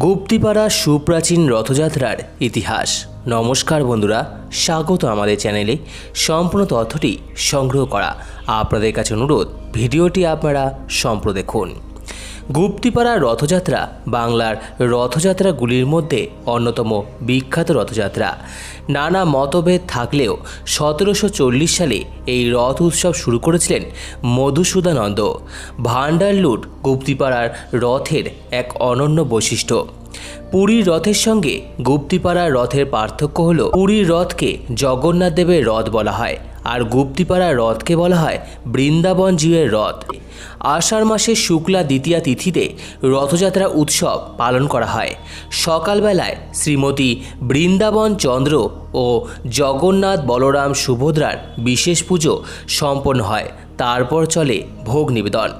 গুপ্তিপাড়া সুপ্রাচীন রথযাত্রার ইতিহাস। নমস্কার বন্ধুরা, স্বাগত আমাদের চ্যানেলে। সম্পূর্ণ তথ্যটি সংগ্রহ করা আপনাদের কাছে অনুরোধ। ভিডিওটি আপনারা সম্প্র দেখুন। গুপ্তিপাড়া রথযাত্রা বাংলার রথযাত্রাগুলির মধ্যে অন্যতম বিখ্যাত রথযাত্রা। নানা মতভেদ থাকলেও সতেরোশো চল্লিশ সালে এই রথ উৎসব শুরু করেছিলেন মধুসূদানন্দ। ভান্ডার লুট গুপ্তিপাড়ার রথের এক অনন্য বৈশিষ্ট্য। পুরীর রথের সঙ্গে গুপ্তিপাড়ার রথের পার্থক্য হল, পুরীর রথকে জগন্নাথ দেবের রথ বলা হয়। আর গুপ্তিপাড়ার রথকে বলা হয় বৃন্দাবন জীবের রথ। আষাঢ় মাসের শুক্লা দ্বিতীয়া তিথিতে রথযাত্রা উৎসব পালন করা হয়। সকালবেলায় শ্রীমতী বৃন্দাবন চন্দ্র ও জগন্নাথ বলরাম সুভদ্রার বিশেষ পুজো সম্পন্ন হয়। তারপর চলে ভোগ নিবেদন।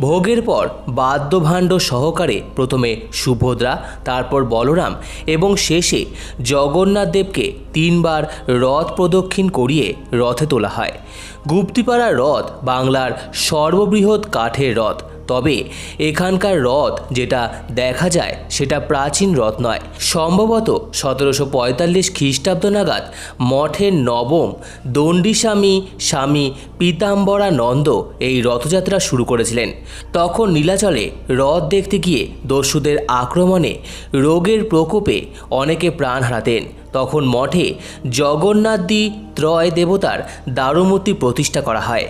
ভোগের পর বাদ্যভাণ্ড সহকারে প্রথমে সুভদ্রা, তারপর বলরাম এবং শেষে জগন্নাথ দেবকে তিনবার রথ প্রদক্ষিণ করিয়ে রথে তোলা হয়। গুপ্তিপাড়া রথ বাংলার সর্ববৃহৎ কাঠের রথ। তবে এখানকার রথ যেটা দেখা যায় সেটা প্রাচীন রথ নয়। সম্ভবত সতেরোশো পঁয়তাল্লিশ খ্রিস্টাব্দ নাগাদ মঠের নবম দণ্ডিস্বামী স্বামী পীতাম্বরা নন্দ এই রথযাত্রা শুরু করেছিলেন। তখন নীলাচলে রথ দেখতে গিয়ে দস্যুদের আক্রমণে রোগের প্রকোপে অনেকে প্রাণ হারাতেন। তখন মঠে জগন্নাথদি ত্রয় দেবতার দারুমূর্তি প্রতিষ্ঠা করা হয়।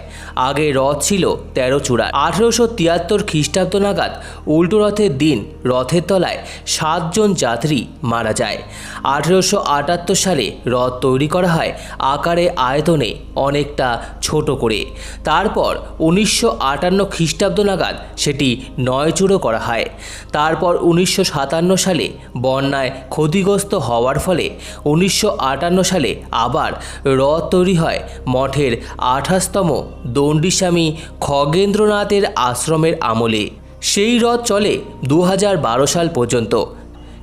আগে রথ ছিল তেরো চূড়া আঠেরোশো তিয়াত্তর খ্রিস্টাব্দ নাগাদ উল্টো রথের দিন রথের তলায় সাতজন যাত্রী মারা যায়। আঠেরোশো আটাত্তর সালে রথ তৈরি করা হয় আকারে আয়তনে অনেকটা ছোট করে। তারপর উনিশশো আটান্ন খ্রিস্টাব্দ নাগাদ সেটি নয় চূড়ো করা হয়। তারপর উনিশশো সাতান্ন সালে বন্যায় ক্ষতিগ্রস্ত হওয়ার ফলে উনিশশো আটান্ন সালে আবার রথ তৈরি হয়। মঠের আঠাশতম দণ্ডিস্বামী খগেন্দ্রনাথের আশ্রমের আমলে। সেই রথ চলে দু হাজার বারো সাল পর্যন্ত।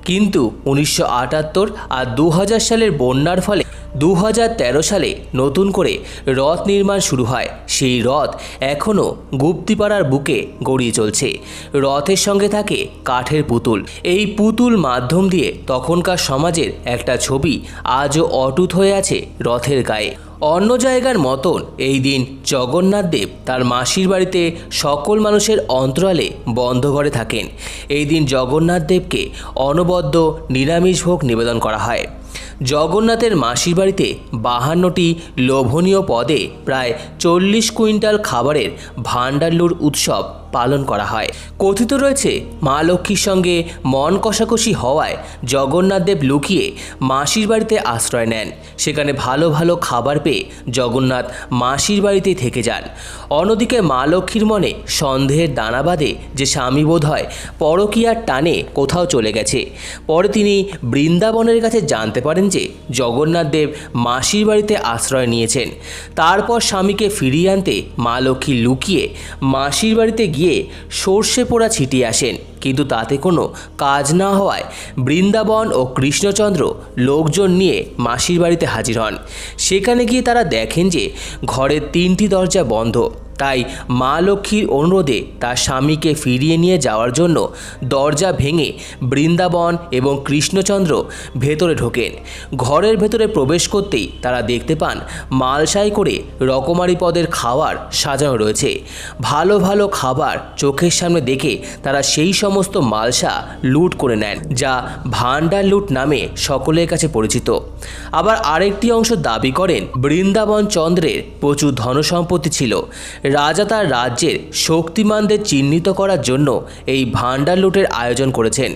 কিন্তু উনিশশো আটাত্তর আর দু হাজার সালের বন্যার ফলে দু হাজার তেরো সালে নতুন করে রথ নির্মাণ শুরু হয়। সেই রথ এখনও গুপ্তিপাড়ার বুকে গড়িয়ে চলছে। রথের সঙ্গে থাকে কাঠের পুতুল। এই পুতুল মাধ্যম দিয়ে তখনকার সমাজের একটা ছবি আজও অটুট হয়ে আছে রথের গায়ে। অন্য জায়গার মতন এই দিন জগন্নাথ দেব তার মাসির বাড়িতে সকল মানুষের অন্তরালে বন্ধ ঘরে থাকেন। এই দিন জগন্নাথ দেবকে অনবদ্য নিরামিষ ভোগ নিবেদন করা হয়। জগন্নাথের মাসির বাড়িতে বাহান্নটি লোভনীয় পদে প্রায় চল্লিশ কুইন্টাল খাবারের ভাণ্ডারলুর উৎসব পালন করা হয়। কথিত রয়েছে, মা লক্ষ্মীর সঙ্গে মন কষাকষি হওয়ায় জগন্নাথ দেব লুকিয়ে মাসির বাড়িতে আশ্রয় নেন। সেখানে ভালো ভালো খাবার পেয়ে জগন্নাথ মাসির বাড়িতেই থেকে যান। অন্যদিকে মা লক্ষ্মীর মনে সন্দেহের দানা বাঁধে যে স্বামী বোধ হয় পরকীয়ার টানে কোথাও চলে গেছে। পরে তিনি বৃন্দাবনের কাছে জানতে পারেন যে জগন্নাথ দেব মাসির বাড়িতে আশ্রয় নিয়েছেন। তারপর স্বামীকে ফিরিয়ে আনতে মা লক্ষ্মী লুকিয়ে মাসির বাড়িতে গিয়ে সর্ষে পোড়া ছিটিয়ে আসেন। কিন্তু তাতে কোনো কাজ না হওয়ায় বৃন্দাবন ও কৃষ্ণচন্দ্র লোকজন নিয়ে মাসির বাড়িতে হাজির হন। সেখানে গিয়ে তারা দেখেন যে ঘরের তিনটি দরজা বন্ধ। তাই মা লক্ষ্মীর অনুরোধে তার স্বামীকে ফিরিয়ে নিয়ে যাওয়ার জন্য দরজা ভেঙে বৃন্দাবন এবং কৃষ্ণচন্দ্র ভেতরে ঢোকেন। ঘরের ভেতরে প্রবেশ করতেই তারা দেখতে পান মালসাই করে রকমারি পদের খাবার সাজানো রয়েছে। ভালো ভালো খাবার চোখের সামনে দেখে তারা সেই সমস্ত মালসা লুট করে নেন, যা ভান্ডার লুট নামে সকলের কাছে পরিচিত। আবার আরেকটি অংশ দাবি করেন, বৃন্দাবন চন্দ্রের প্রচুর ধনসম্পত্তি ছিল। রাজা তার রাজ্যের শক্তিমানদের চিহ্নিত করার জন্য এই ভান্ডার লুটের আয়োজন করেছেন।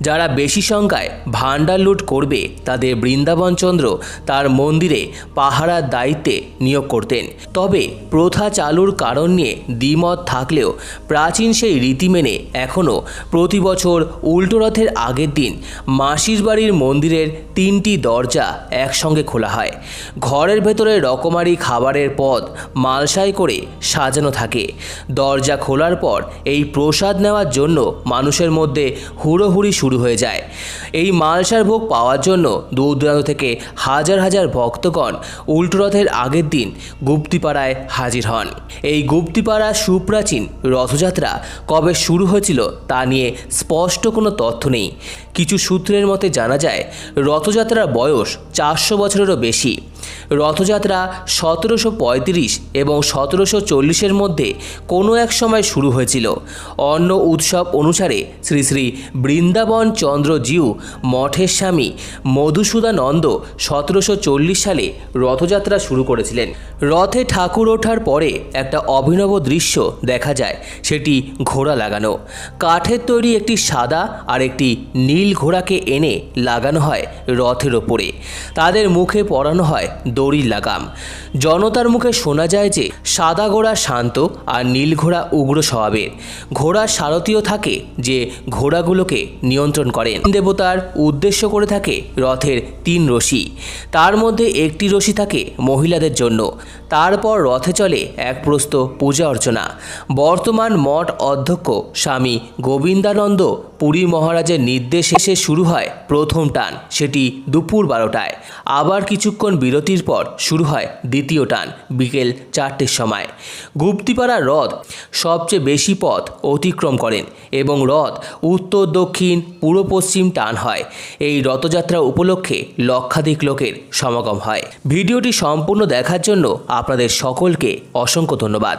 যারা বেশি সংখ্যায় ভান্ডার লুট করবে তাদের বৃন্দাবনচন্দ্র তার মন্দিরে পাহারার দায়িত্বে নিয়োগ করতেন। তবে প্রথা চালুর কারণ নিয়ে দ্বিমত থাকলেও প্রাচীন সেই রীতি মেনে এখনও প্রতি বছর উল্টো রথের আগের দিন মাসির বাড়ির মন্দিরের তিনটি দরজা একসঙ্গে খোলা হয়। ঘরের ভেতরে রকমারি খাবারের পদ মালসাই করে সাজানো থাকে। দরজা খোলার পর এই প্রসাদ নেওয়ার জন্য মানুষের মধ্যে হুড়োহুড়ি শুরু হয়ে যায়। এই মালসার ভোগ পাওয়ার জন্য দূর দূরান্ত থেকে হাজার হাজার ভক্তগণ উল্টো রথের আগের দিন গুপ্তিপাড়ায় হাজির হন। এই গুপ্তিপাড়া সুপ্রাচীন রথযাত্রা কবে শুরু হয়েছিল তা নিয়ে স্পষ্ট কোনো তথ্য নেই। কিছু সূত্রের মতে জানা যায়, রথযাত্রার বয়স চারশো বছরেরও বেশি। রথযাত্রা সতেরোশো পঁয়ত্রিশ এবং সতেরোশো চল্লিশের মধ্যে কোনো এক সময় শুরু হয়েছিল। অন্য উৎসব অনুসারে শ্রী শ্রী বৃন্দাবন চন্দ্র জিউ, মঠের স্বামী মধুসূদানন্দ সতেরোশো চল্লিশ সালে রথযাত্রা শুরু করেছিলেন। রথে ঠাকুর ওঠার পরে একটা অভিনব দৃশ্য দেখা যায়, সেটি ঘোড়া লাগানো। কাঠের তৈরি একটি সাদা আর একটি নীল ঘোড়াকে এনে লাগানো হয় রথের ওপরে। তাদের মুখে পরানো হয় দড়ি লাগাম। জনতার মুখে শোনা যায় যে, সাদা ঘোড়া শান্ত আর নীল ঘোড়া উগ্র স্বভাবের। ঘোড়ার সারথীও থাকে যে ঘোড়াগুলোকে নিয়ন্ত্রণ করেন। দেবতার উদ্দেশ্য করে থাকে রথের তিন রশি। তার মধ্যে একটি রশি থাকে মহিলাদের জন্য। তারপর রথে চলে এক প্রস্ত পূজা অর্চনা। বর্তমান মঠ অধ্যক্ষ স্বামী গোবিন্দানন্দ পুরী মহারাজের নির্দেশ এসে শুরু হয় প্রথম টান, সেটি দুপুর বারোটায়। আবার কিছুক্ষণ বিরতির পর শুরু হয় দ্বিতীয় টান, বিকেল চারটের সময়। গুপ্তিপাড়া হ্রদ সবচেয়ে বেশি পথ অতিক্রম করেন এবং হ্রদ উত্তর, দক্ষিণ, পূর্ব, পশ্চিম টান হয়। এই রথযাত্রা উপলক্ষে লক্ষাধিক লোকের সমাগম হয়। ভিডিওটি সম্পূর্ণ দেখার জন্য আপনাদের সকলকে অসংখ্য ধন্যবাদ।